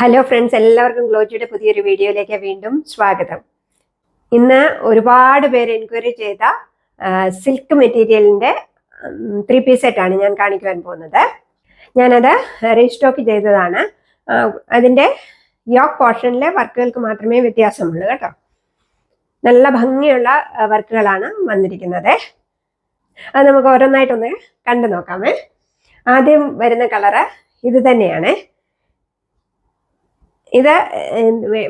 Hello friends എല്ലാവർക്കും ഗ്ലോജിയുടെ പുതിയൊരു വീഡിയോയിലേക്ക് വീണ്ടും സ്വാഗതം. ഇന്ന് ഒരുപാട് പേര് എൻക്വയറി ചെയ്ത സിൽക്ക് മെറ്റീരിയലിന്റെ ത്രീ പീസ് സെറ്റാണ് ഞാൻ കാണിക്കുവാൻ പോകുന്നത്. ഞാനത് റീസ്റ്റോക്ക് ചെയ്തതാണ്. അതിന്റെ യോക്ക് പോർഷനിലെ വർക്കുകൾക്ക് മാത്രമേ വ്യത്യാസമുള്ളൂ കേട്ടോ. നല്ല ഭംഗിയുള്ള വർക്കുകളാണ് വന്നിരിക്കുന്നത്. അത് നമുക്ക് ഓരോന്നായിട്ടൊന്ന് കണ്ടു നോക്കാമേ ആദ്യം വരുന്ന കളറ് ഇത് തന്നെയാണ്. ഇത്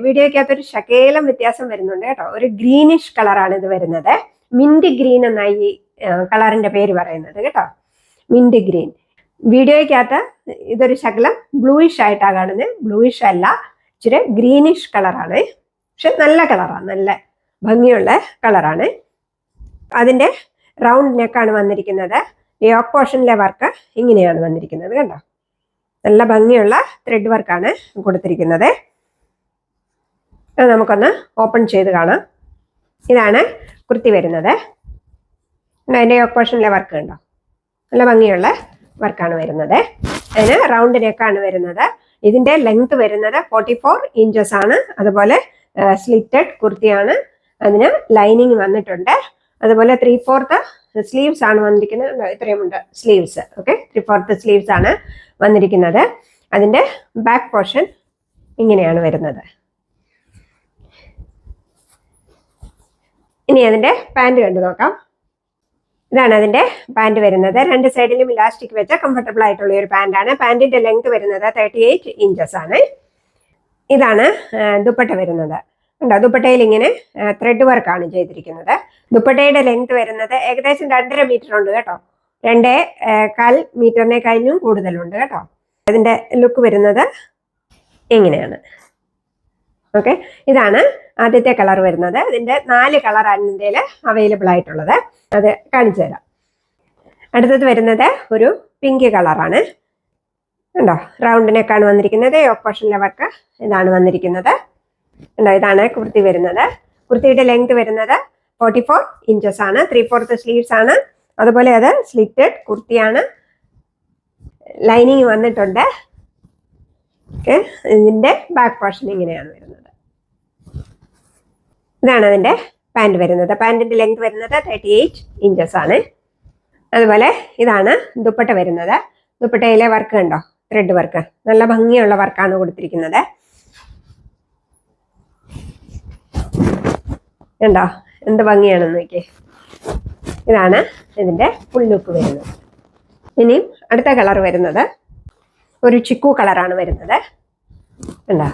വീഡിയോയ്ക്കകത്തൊരു ശകേലം വ്യത്യാസം വരുന്നുണ്ട് കേട്ടോ. ഒരു ഗ്രീനിഷ് കളറാണ് ഇത് വരുന്നത്. മിന്റ് ഗ്രീൻ എന്നായി ഈ കളറിന്റെ പേര് പറയുന്നത് കേട്ടോ. മിന്റ് ഗ്രീൻ വീഡിയോയ്ക്കകത്ത് ഇതൊരു ശകലം ബ്ലൂയിഷ് ആയിട്ടാണ് കാണുന്നത്. ബ്ലൂയിഷ് അല്ല ഇച്ചിരി ഗ്രീനിഷ് കളറാണ് പക്ഷെ നല്ല കളറാണ് നല്ല ഭംഗിയുള്ള കളറാണ് അതിന്റെ റൗണ്ട് നെക്കാണ് വന്നിരിക്കുന്നത്. യോക്ക് പോർഷനിലെ വർക്ക് ഇങ്ങനെയാണ് വന്നിരിക്കുന്നത് കണ്ടോ നല്ല ഭംഗിയുള്ള ത്രെഡ് വർക്കാണ് കൊടുത്തിരിക്കുന്നത്. നമുക്കൊന്ന് ഓപ്പൺ ചെയ്ത് കാണാം. ഇതാണ് കുർത്തി വരുന്നത്. അതിന്റെ ഓപ്പോഷനിലെ വർക്ക് ഉണ്ടോ നല്ല ഭംഗിയുള്ള വർക്കാണ് വരുന്നത്. അതിന് റൗണ്ട് നെക്കാണ് വരുന്നത്. ഇതിന്റെ ലെങ്ത് വരുന്നത് ഫോർട്ടി ഫോർ ഇഞ്ചസ് ആണ്. അതുപോലെ സ്ലിറ്റഡ് കുർത്തിയാണ്. അതിന് ലൈനിങ് വന്നിട്ടുണ്ട്. അതുപോലെ ത്രീ ഫോർത്ത് സ്ലീവ്സ് ആണ് വന്നിരിക്കുന്നത്? ഇത്രയുമുണ്ട് sleeves okay three fourth sleeves ആണ് വന്നിരിക്കുന്നത്. അതിന്റെ ബാക്ക് പോർഷൻ ഇങ്ങനെയാണ് വരുന്നത്. ഇനി അതിന്റെ പാന്റ് കണ്ടു നോക്കാം. ഇതാണ് അതിന്റെ പാന്റ് വരുന്നത്. രണ്ട് സൈഡിലും ഇലാസ്റ്റിക് വെച്ച കംഫർട്ടബിൾ ആയിട്ടുള്ള ഒരു പാന്റാണ് പാന്റിന്റെ ലെങ്ത് വരുന്നത് തേർട്ടി എയ്റ്റ് ഇഞ്ചസ് ആണ്. ഇതാണ് ദുപ്പട്ട വരുന്നത്. ഉണ്ടോ ദുപ്പട്ടയിൽ ഇങ്ങനെ ത്രെഡ് വർക്കാണ് ചെയ്തിരിക്കുന്നത്. ദുപ്പട്ടയുടെ ലെങ്ത് വരുന്നത് ഏകദേശം രണ്ടര മീറ്റർ ഉണ്ട് കേട്ടോ. രണ്ടേ കാൽ മീറ്ററിനെ കഴിഞ്ഞും കൂടുതലുണ്ട് കേട്ടോ. അതിന്റെ ലുക്ക് വരുന്നത് ഇങ്ങനെയാണ്. ഓക്കെ ഇതാണ് ആദ്യത്തെ കളർ വരുന്നത്. ഇതിന്റെ നാല് കളറാണ് ഇന്ത്യയിൽ അവൈലബിൾ ആയിട്ടുള്ളത്. അത് കാണിച്ചു തരാം. അടുത്തത് വരുന്നത് ഒരു പിങ്ക് കളറാണ് ഉണ്ടോ റൗണ്ടിനേക്കാണ് വന്നിരിക്കുന്നത്. ഓപ്പോഷനിലെ വർക്ക് ഇതാണ് വന്നിരിക്കുന്നത്. ഉണ്ടോ ഇതാണ് കുർത്തി വരുന്നത്. കുർത്തിയുടെ ലെങ്ത് വരുന്നത് ഫോർട്ടി ഫോർ ഇഞ്ചസ് ആണ്. ത്രീ ഫോർത്ത് സ്ലീവ്സ് ആണ്. അതുപോലെ അത് സ്ലിറ്റഡ് കുർത്തിയാണ്. ലൈനിങ് വന്നിട്ടുണ്ട്. ഓക്കെ ഇതിന്റെ ബാക്ക് പോർഷൻ ഇങ്ങനെയാണ് വരുന്നത്. ഇതാണ് അതിന്റെ പാന്റ് വരുന്നത്. പാന്റിന്റെ ലെങ്ത് വരുന്നത് തേർട്ടി എയ്റ്റ് ഇഞ്ചസ് ആണ്. അതുപോലെ ഇതാണ് ദുപ്പട്ട വരുന്നത്. ദുപ്പട്ടയിലെ വർക്ക് ഉണ്ടോ ത്രെഡ് വർക്ക് നല്ല ഭംഗിയുള്ള വർക്കാണ് കൊടുത്തിരിക്കുന്നത്. കണ്ടോ? എന്ത് ഭംഗിയാണെന്ന് നോക്കിയേ. ഇതാണ് ഇതിന്റെ ലുക്ക് വരുന്നത്. ഇനിയും അടുത്ത കളർ വരുന്നത് ഒരു ചിക്കു കളറാണ് വരുന്നത്. എന്താ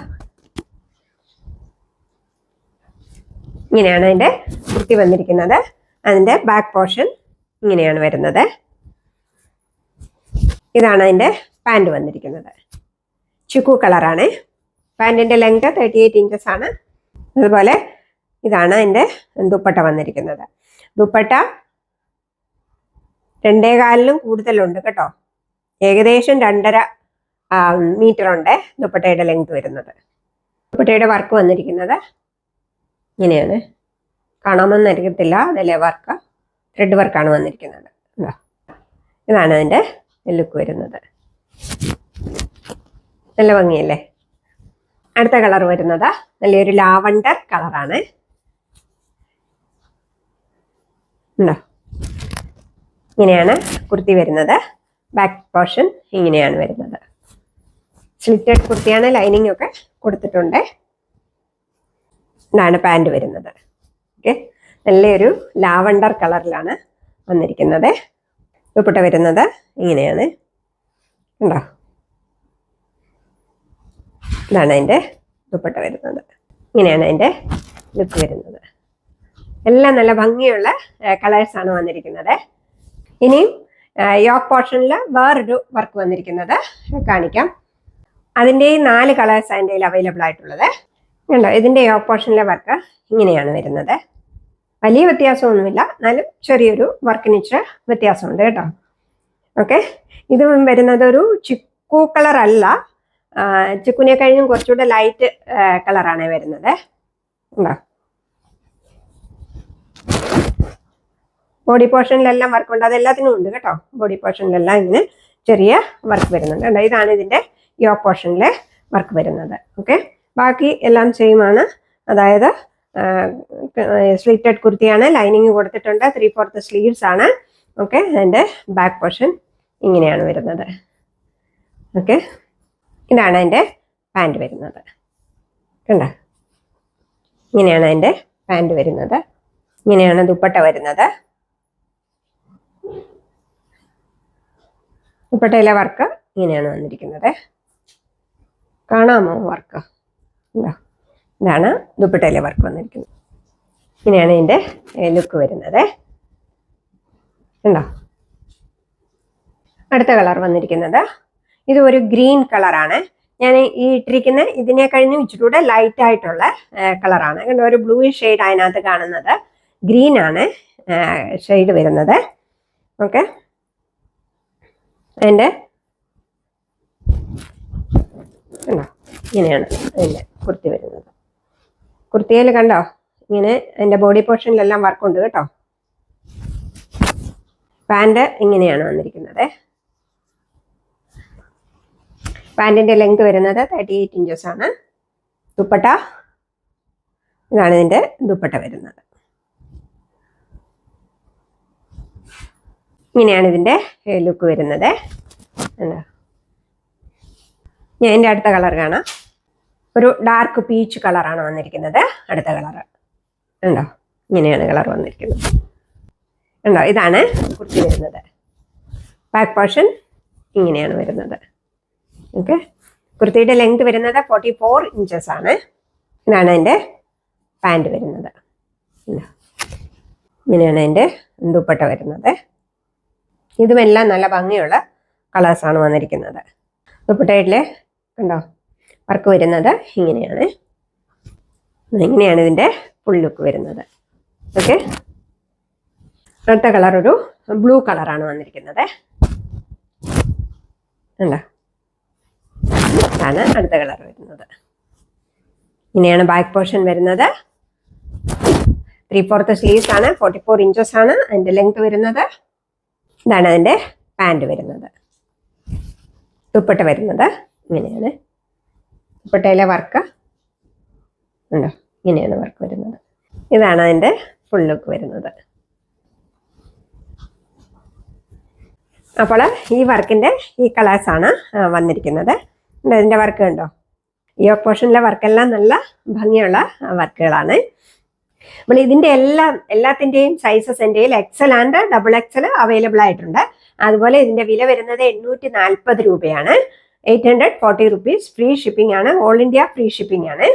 ഇങ്ങനെയാണ് അതിന്റെ കുർത്തി വന്നിരിക്കുന്നത്. അതിന്റെ ബാക്ക് പോർഷൻ ഇങ്ങനെയാണ് വരുന്നത്. ഇതാണ് അതിന്റെ പാന്റ് വന്നിരിക്കുന്നത്. ചിക്കു കളറാണ്. പാന്റിന്റെ ലെങ്ത് തേർട്ടി എയ്റ്റ് ഇഞ്ചസ് ആണ്. അതുപോലെ ഇതാണ് അതിന്റെ ദുപ്പട്ട വന്നിരിക്കുന്നത്. ദുപ്പട്ട രണ്ടേ കാലിലും കൂടുതലുണ്ട് കേട്ടോ. ഏകദേശം രണ്ടര മീറ്റർ ഉണ്ട് ദുപ്പട്ടയുടെ ലെങ്ത് വരുന്നത്. ദുപ്പട്ടയുടെ വർക്ക് വന്നിരിക്കുന്നത് ഇങ്ങനെയാണ്. കാണാമെന്ന് അറിയത്തില്ല അതിലെ വർക്ക് ത്രെഡ് വർക്കാണ് വന്നിരിക്കുന്നത്. ഇതാ. ഇതാണ് അതിന്റെ ലുക്ക് വരുന്നത്. നല്ല ഭംഗിയല്ലേ? അടുത്ത കളർ വരുന്നത്. നല്ലൊരു ലാവണ്ടർ കളറാണ് ഉണ്ടോ? ഇങ്ങനെയാണ് കുർത്തി വരുന്നത്. ബാക്ക് പോർഷൻ ഇങ്ങനെയാണ് വരുന്നത്. സ്ലിറ്റഡ് കുർത്തിയാണ് ലൈനിങ് ഒക്കെ കൊടുത്തിട്ടുണ്ട്. ഇതാണ് പാന്റ് വരുന്നത്. ഓക്കെ നല്ലൊരു ലാവണ്ടർ കളറിലാണ് വന്നിരിക്കുന്നത്. ദുപ്പട്ട വരുന്നത് ഇങ്ങനെയാണ്. ഉണ്ടോ? ഇതാണ് അതിന്റെ ദുപ്പട്ട വരുന്നത്. ഇങ്ങനെയാണ് അതിന്റെ ലുക്ക് വരുന്നത്. എല്ലാം നല്ല ഭംഗിയുള്ള കളേഴ്സ് ആണ് വന്നിരിക്കുന്നത്. ഇനിയും യോക്ക് പോർഷനിൽ വേറൊരു വർക്ക് വന്നിരിക്കുന്നത് കാണിക്കാം. അതിന്റെ നാല് കളേഴ്സ് അതിന്റെ അവൈലബിൾ ആയിട്ടുള്ളത്. കണ്ടോ ഇതിന്റെ യോക്ക് പോർഷനിലെ വർക്ക് ഇങ്ങനെയാണ് വരുന്നത്. വലിയ വ്യത്യാസമൊന്നുമില്ല എന്നാലും ചെറിയൊരു വർക്കിന് ഇച്ചിരി വ്യത്യാസമുണ്ട് കേട്ടോ. ഓക്കെ ഇത് വരുന്നത് ഒരു ചിക്കു കളർ അല്ല. ചിക്കുനെ കഴിഞ്ഞും കുറച്ചുകൂടെ ലൈറ്റ് കളറാണ് വരുന്നത്. ഉണ്ടോ? ബോഡി പോർഷനിലെല്ലാം വർക്ക് ഉണ്ട്. അതെല്ലാത്തിനും ഉണ്ട് കേട്ടോ. ബോഡി പോർഷനിലെല്ലാം ഇങ്ങനെ ചെറിയ വർക്ക് വരുന്നുണ്ട്. കണ്ടോ? ഇതാണ് ഇതിന്റെ യോ പോർഷനിലെ വർക്ക് വരുന്നത്. ഓക്കെ ബാക്കി എല്ലാം സെയിം ആണ്. അതായത് സ്ലീറ്റഡ് കുർത്തിയാണ്. ലൈനിങ് കൊടുത്തിട്ടുണ്ട്. ത്രീ ഫോർത്ത് സ്ലീവ്സ് ആണ്. ഓക്കെ അതിന്റെ ബാക്ക് പോർഷൻ ഇങ്ങനെയാണ് വരുന്നത്. ഓക്കെ ഇതാണ് അതിന്റെ പാന്റ് വരുന്നത്. കണ്ട? ഇങ്ങനെയാണ് അതിന്റെ പാന്റ് വരുന്നത്. ഇങ്ങനെയാണ് ദുപ്പട്ട വരുന്നത്. ദുപ്പട്ടയിലെ വർക്ക് ഇങ്ങനെയാണ് വന്നിരിക്കുന്നത്. കാണാമോ വർക്ക് ഉണ്ടോ? ഇതാണ് ദുപ്പട്ടയിലെ വർക്ക് വന്നിരിക്കുന്നത്. ഇങ്ങനെയാണ് ഇതിന്റെ ലുക്ക് വരുന്നത്. ഉണ്ടോ? അടുത്ത കളർ വന്നിരിക്കുന്നത്. ഇത് ഒരു ഗ്രീൻ കളറാണ്. ഞാൻ ഈ ഇട്ടിരിക്കുന്ന ഇതിനെ കഴിഞ്ഞ് ഇച്ചിട്ടൂടെ ലൈറ്റ് ആയിട്ടുള്ള കളറാണ്. കണ്ടോ? ഒരു ബ്ലൂ ഷെയ്ഡ് അതിനകത്ത് കാണുന്നത്. ഗ്രീൻ ആണ് ഷെയ്ഡ് വരുന്നത്. ഓക്കെ അതിന്റെ കണ്ടോ? ഇങ്ങനെയാണ് അതിന്റെ കുർത്തി വരുന്നത്. കുർത്തിയിൽ കണ്ടോ? ഇങ്ങനെ അതിന്റെ ബോഡി പോർഷനിലെല്ലാം വർക്കുണ്ട് കേട്ടോ. പാന്റ് ഇങ്ങനെയാണ് വന്നിരിക്കുന്നത്. പാന്റിന്റെ ലെങ്ത് വരുന്നത് തേർട്ടി എയ്റ്റ് ഇഞ്ചസ് ആണ്. ദുപ്പട്ട. ഇതാണ് ഇതിന്റെ ദുപ്പട്ട വരുന്നത്. ഇങ്ങനെയാണ് ഇതിന്റെ ലുക്ക് വരുന്നത്. ഞാൻ എന്റെ അടുത്ത കളർ കാണാം. ഒരു ഡാർക്ക് പീച്ച് കളറാണ് വന്നിരിക്കുന്നത്. അടുത്ത കളർ ഉണ്ടോ ഇങ്ങനെയാണ് കളർ വന്നിരിക്കുന്നത്. ഉണ്ടോ ഇതാണ് കുർത്തി വരുന്നത്. ബാക്ക് പോർഷൻ ഇങ്ങനെയാണ് വരുന്നത്. ഓക്കെ കുർത്തിയുടെ ലെങ്ത് വരുന്നത് ഫോർട്ടി ഫോർ ഇഞ്ചസ് ആണ്. ഇതാണ് എന്റെ പാന്റ് വരുന്നത്. ഇങ്ങനെയാണ് എന്റെ ദുപ്പട്ട വരുന്നത്. ഇതുമെല്ലാം നല്ല ഭംഗിയുള്ള കളേഴ്സാണ് വന്നിരിക്കുന്നത്. ദുപ്പട്ടയിൽ കണ്ടോ? വർക്ക് വരുന്നത് ഇങ്ങനെയാണ്. ഇങ്ങനെയാണ് ഇതിന്റെ ഫുൾ ലുക്ക് വരുന്നത്. ഓക്കെ അടുത്ത കളർ ഒരു ബ്ലൂ കളറാണ് വന്നിരിക്കുന്നത്. ഉണ്ടോ അടുത്ത കളർ വരുന്നത്. ഇങ്ങനെയാണ് ബാക്ക് പോർഷൻ വരുന്നത്. ത്രീ ഫോർത്ത് സ്ലീവ്സ് ആണ് ഫോർട്ടി ഫോർ ഇഞ്ചസ് ആണ്. അതിന്റെ ലെങ്ത് വരുന്നത്. ഇതാണ് അതിന്റെ പാന്റ് വരുന്നത്. ദുപ്പട്ട വരുന്നത്. ഇങ്ങനെയാണ്. ദുപ്പട്ടയിലെ വർക്ക് ഉണ്ടോ? ഇങ്ങനെയാണ് വർക്ക് വരുന്നത്. ഇതാണ് അതിന്റെ ഫുൾ ലുക്ക് വരുന്നത്. അപ്പോൾ ഈ വർക്കിന്റെ ഈ കളേഴ്സാണ് വന്നിരിക്കുന്നത്. ഇതിന്റെ വർക്ക് ഉണ്ടോ? ഈ ഓപ്പോഷനിലെ വർക്കെല്ലാം നല്ല ഭംഗിയുള്ള വർക്കുകളാണ് അപ്പോൾ ഇതിന്റെ എല്ലാം എല്ലാത്തിന്റെയും സൈസസ് എന്റെ XL and double XL available ആയിട്ടുണ്ട്. അതുപോലെ ഇതിന്റെ വില വരുന്നത് എണ്ണൂറ്റി നാൽപ്പത് രൂപയാണ്. Eight hundred forty rupees free shipping ആണ്. ഓൾ ഇന്ത്യ ഫ്രീ ഷിപ്പിംഗ് ആണ്.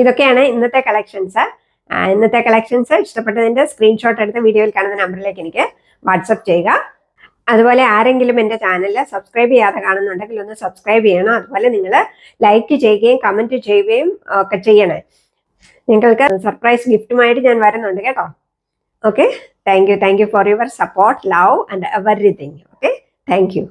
ഇതൊക്കെയാണ് ഇന്നത്തെ കളക്ഷൻസ് ഇന്നത്തെ കളക്ഷൻസ് ഇഷ്ടപ്പെട്ടതിന്റെ സ്ക്രീൻഷോട്ട് എടുത്ത് വീഡിയോയിൽ കാണുന്ന നമ്പറിലേക്ക് എനിക്ക് വാട്സപ്പ് ചെയ്യുക. അതുപോലെ ആരെങ്കിലും എന്റെ ചാനൽ സബ്സ്ക്രൈബ് ചെയ്യാതെ കാണുന്നുണ്ടെങ്കിൽ ഒന്ന് സബ്സ്ക്രൈബ് ചെയ്യണം. അതുപോലെ നിങ്ങൾ ലൈക്ക് ചെയ്യുകയും കമന്റ് ചെയ്യുകയും ഒക്കെ ചെയ്യണേ. നിങ്ങൾക്ക് സർപ്രൈസ് ഗിഫ്റ്റുമായിട്ട് ഞാൻ വരുന്നുണ്ട് കേട്ടോ. Okay thank you thank you for your support love and everything okay thank you